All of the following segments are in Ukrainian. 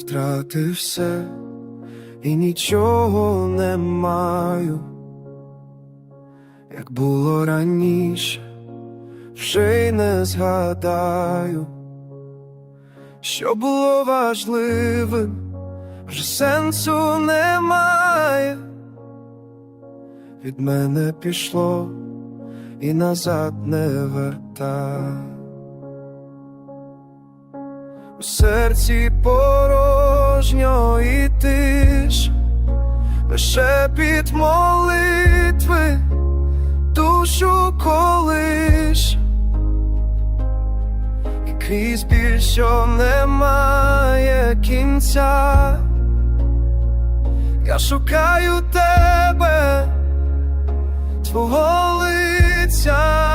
втратив все і нічого не маю, як було раніше, вже й не згадаю, що було важливим, вже сенсу немає, від мене пішло і назад не вертай. У серці порожньо і тиш, лише під молитви душу колиш, і крізь біль, що немає кінця, я шукаю тебе, твого лиця.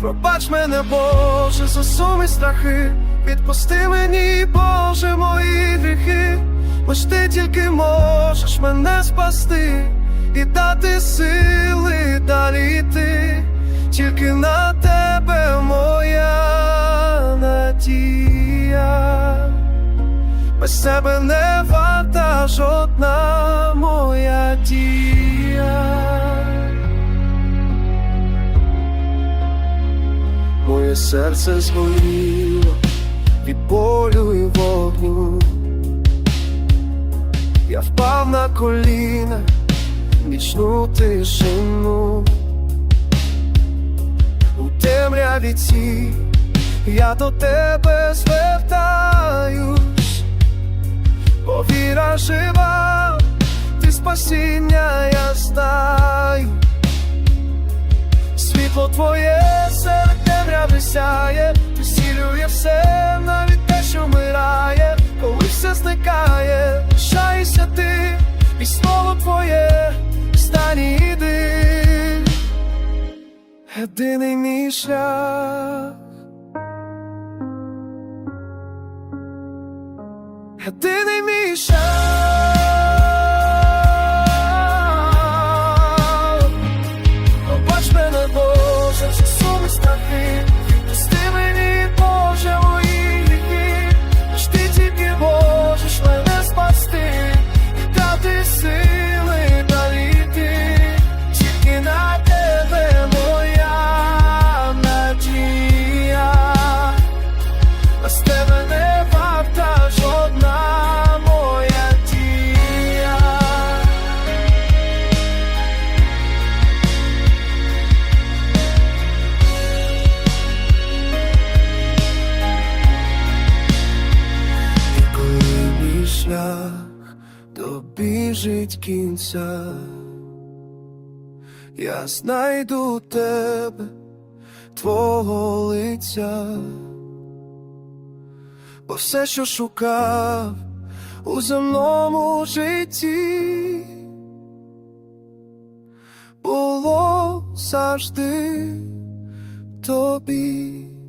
Пробач мене, Боже, за суми страхи, відпусти мені, Боже, мої гріхи, лиш ти тільки можеш мене спасти і дати сили далі йти, тільки на тебе моя надія, без тебе не Моє серце згоріло від болю і вогню. Я впав на коліна, нічну тишину. У темряві цій я до тебе звертаюсь, бо віра жива, ти спасіння, я знаю. Світло твоє серед темряви сяє, все, навіть те, що вмирає, коли все зникає, лишайся ти, і слово твоє, стані йди, єдиний мій шлях, єдиний мій шлях. Добіжить кінця, я знайду тебе, твого лиця, бо все, що шукав у земному житті, було завжди тобі.